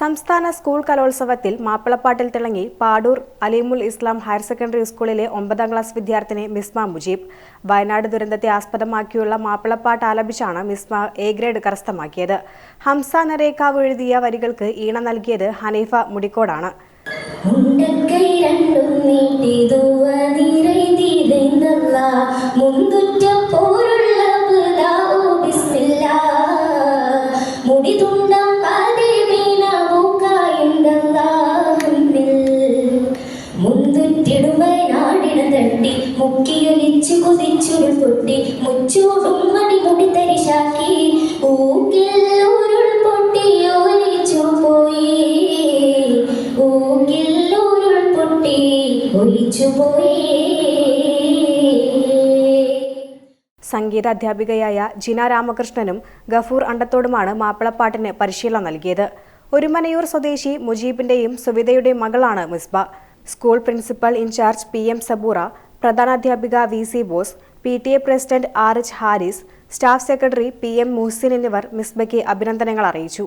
സംസ്ഥാന സ്കൂൾ കലോത്സവത്തിൽ മാപ്പിളപ്പാട്ടിൽ തിളങ്ങി പാടൂർ അലീമുൽ ഇസ്ലാം ഹയർ സെക്കൻഡറി സ്കൂളിലെ ഒമ്പതാം ക്ലാസ് വിദ്യാർത്ഥിനി മിസ്മ മുജീബ്. വയനാട് ദുരന്തത്തെ ആസ്പദമാക്കിയുള്ള മാപ്പിളപ്പാട്ട് ആലപിച്ചാണ് മിസ്മ എ ഗ്രേഡ് കരസ്ഥമാക്കിയത്. ഹംസ നരേക്കാവ് എഴുതിയ വരികൾക്ക് ഈണ നൽകിയത് ഹനീഫ മുടിക്കോടാണ്. മുണ്ടക്കൈ തട്ടി മുക്കിയൊലിച്ചു കുതിച്ചുരുൾ പൊട്ടി മുച്ചൂടും മണിമുടി തരിശാക്കി ഊക്കിൽ ഉരുൾ പോയി. ഊക്കിൽ ഉരുൾ പൊട്ടി പോയി. സംഗീത അധ്യാപികയായ ജിന രാമകൃഷ്ണനും ഗഫൂർ അണ്ടത്തോടുമാണ് മാപ്പിളപ്പാട്ടിന് പരിശീലനം നൽകിയത്. ഒരുമനയൂർ സ്വദേശി മുജീബിന്റെയും സുവിതയുടെയും മകളാണ് Misba. School principal incharge P M Saboora പ്രധാനാധ്യാപിക V C Bose P T A president R H Haris staff secretary P M Muhsin എന്നിവർ മിസ്ബയ്ക്ക് അഭിനന്ദനങ്ങൾ അറിയിച്ചു.